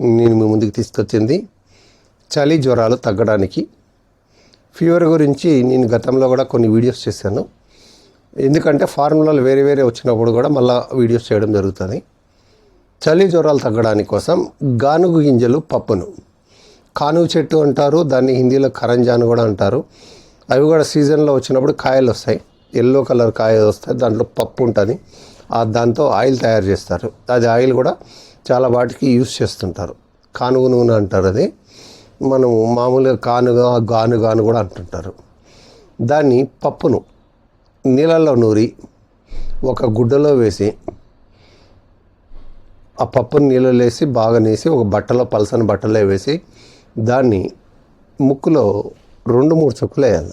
నేను మీ ముందుకు తీసుకొచ్చింది. చలి జ్వరాలు తగ్గడానికి. ఫీవర్ గురించి నేను గతంలో కూడా కొన్ని వీడియోస్ చేశాను. ఎందుకంటే ఫార్ములాలు వేరే వేరే వచ్చినప్పుడు కూడా మళ్ళీ వీడియోస్ చేయడం జరుగుతుంది. చలి జ్వరాలు తగ్గడానికి కోసం గానుగు గింజలు పప్పును. కానుగు చెట్టు అంటారు దాన్ని హిందీలో కరంజాను కూడా అంటారు. అవి కూడా సీజన్లో వచ్చినప్పుడు కాయలు వస్తాయి. ఎల్లో కలర్ కాయలు వస్తాయి దాంట్లో పప్పు ఉంటుంది. ఆ దాంతో ఆయిల్ తయారు చేస్తారు. అది ఆయిల్ కూడా చాలా వాటికి యూస్ చేస్తుంటారు. కానుగు నూనె అంటారు అది. మనం మామూలుగా కానుగ గానుగ అని కూడా అంటుంటారు. దాన్ని పప్పును నీళ్ళల్లో నూరి ఒక గుడ్డలో వేసి ఆ పప్పుని నీళ్ళలో వేసి బాగా నేసి ఒక బట్టలో పలసని బట్టలో వేసి దాన్ని ముక్కులో రెండు మూడు చుక్కలు వేయాలి.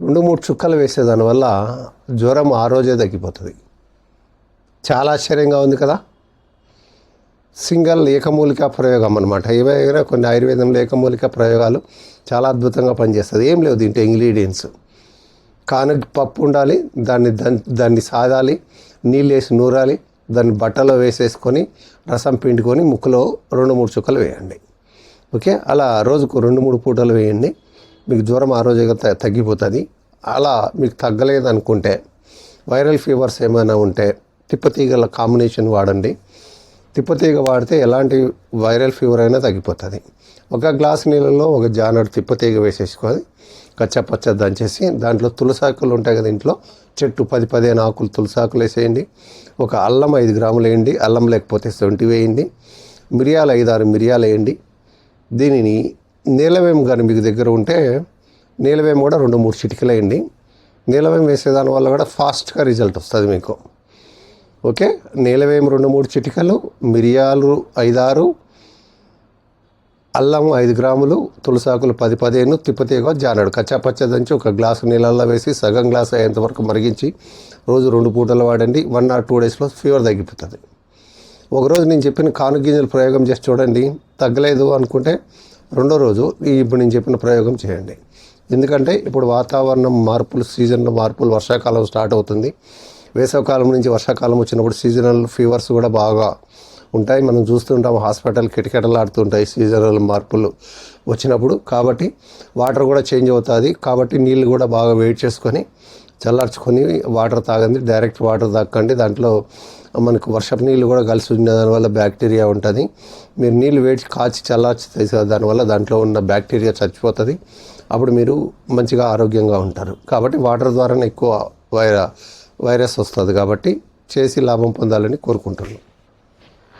రెండు మూడు చుక్కలు వేసే దానివల్ల జ్వరం ఆ రోజే తగ్గిపోతుంది. చాలా ఆశ్చర్యంగా ఉంది కదా. సింగల్ ఏకమూలిక ప్రయోగం అనమాట ఏవైనా కొన్ని ఆయుర్వేదంలో ఏకమూలిక ప్రయోగాలు చాలా అద్భుతంగా పనిచేస్తుంది. ఏం లేవు దీంట్లో ఇంగ్రీడియంట్స్. కానుగ పప్పు ఉండాలి దాన్ని దాన్ని దాన్ని సాదాలి నీళ్ళు వేసి నూరాలి దాన్ని బట్టలో వేసేసుకొని రసం పిండుకొని ముక్కులో రెండు మూడు చుక్కలు వేయండి. ఓకే? అలా రోజుకు రెండు మూడు పూటలు వేయండి. మీకు జ్వరం ఆ రోజుగా త- తగ్గిపోతుంది. అలా మీకు తగ్గలేదనుకుంటే వైరల్ ఫీవర్స్ ఏమైనా ఉంటే తిప్పతీగల కాంబినేషన్ వాడండి. తిప్పతీగ వాడితే ఎలాంటి వైరల్ ఫీవర్ అయినా తగ్గిపోతుంది. ఒక గ్లాస్ నీళ్ళలో ఒక జానడు తిప్పతీగ వేసేసుకొని కచ్చపచ్చ దంచేసి దాంట్లో తులసాకులు ఉంటాయి కదా ఇంట్లో చెట్టు పది పదిహేను ఆకులు తులసాకులు వేసేయండి. ఒక అల్లం ఐదు గ్రాములు వేయండి. అల్లం లేకపోతే సొంటి వేయండి. మిరియాలు ఐదారు మిరియాలు వేయండి. దీనిని నీలవేం కానీ మీకు దగ్గర ఉంటే నీలవేం కూడా రెండు మూడు చిటికలు వేయండి. నీలవేం వేసేదాని వల్ల కూడా ఫాస్ట్గా రిజల్ట్ వస్తుంది మీకు. ఓకే? నీలవేం రెండు మూడు చిటికలు మిరియాలు ఐదారు అల్లం ఐదు గ్రాములు తులసాకులు పది పదిహేను తిప్పతీగ జానడు. కచ్చాపచ్చ దంచి ఒక గ్లాసు నీళ్ళల్లో వేసి సగం గ్లాస్ అయ్యేంత వరకు మరిగించి రోజు రెండు పూటలు వాడండి. వన్ ఆర్ టూ డేస్లో ఫీవర్ తగ్గిపోతుంది. ఒకరోజు నేను చెప్పిన కాను గింజలు ప్రయోగం చేసి చూడండి. తగ్గలేదు అనుకుంటే రెండో రోజు ఇప్పుడు నేను చెప్పిన ప్రయోగం చేయండి. ఎందుకంటే ఇప్పుడు వాతావరణం మార్పులు సీజన్లో మార్పులు వర్షాకాలం స్టార్ట్ అవుతుంది. వేసవకాలం నుంచి వర్షాకాలం వచ్చినప్పుడు సీజనల్ ఫీవర్స్ కూడా బాగా ఉంటాయి. మనం చూస్తుంటాం హాస్పిటల్ కిటకిటలాడుతుంటాయి సీజనల్ మార్పులు వచ్చినప్పుడు. కాబట్టి వాటర్ కూడా చేంజ్ అవుతుంది. కాబట్టి నీళ్ళు కూడా బాగా వెయిట్ చేసుకొని చల్లార్చుకొని వాటర్ తాగండి. డైరెక్ట్ వాటర్ తాకండి దాంట్లో మనకు వర్షపు నీళ్ళు కూడా కలిసి ఉన్న దానివల్ల బ్యాక్టీరియా ఉంటుంది. మీరు నీళ్ళు వేడి కాచి చల్లార్చి దానివల్ల దాంట్లో ఉన్న బ్యాక్టీరియా చచ్చిపోతుంది. అప్పుడు మీరు మంచిగా ఆరోగ్యంగా ఉంటారు. కాబట్టి వాటర్ ద్వారానే ఎక్కువ వైర వైరస్ వస్తుంది కాబట్టి చేసి లాభం పొందాలని కోరుకుంటున్నాం.